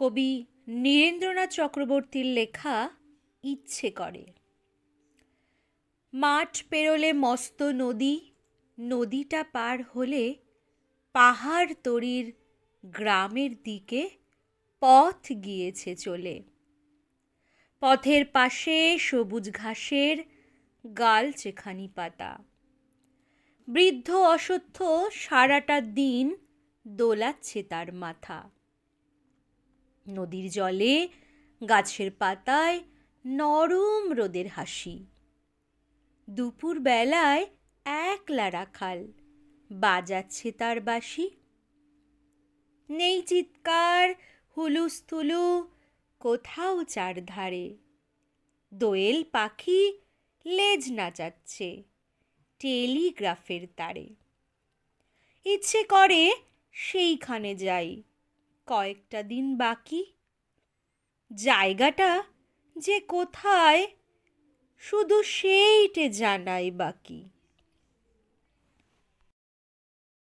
কবি নীরেন্দ্রনাথ চক্রবর্তীর লেখা ইচ্ছে করে। মাঠ পেরোলে মস্ত নদী, নদীটা পার হলে পাহাড় তরির গ্রামের দিকে পথ গিয়েছে চলে। পথের পাশে সবুজ ঘাসের গাল চেখানি পাতা। বৃদ্ধ অসত্য সারাটা দিন দোলাচ্ছে তার মাথা। নদীর জলে, গাছের পাতায় নরম রোদের হাসি। দুপুর বেলায় একলা রাখাল, বাজাচ্ছে তার বাসি নেই চিৎকার, হুলুস্থুলু, কোথাও চারধারে। দোয়েল পাখি লেজ নাচাচ্ছে টেলিগ্রাফের তারে। ইচ্ছে করে সেইখানে যাই। কয়েকটা দিন বাকি। জায়গাটা যে কোথায় শুধু সেইটে জানাই বাকি।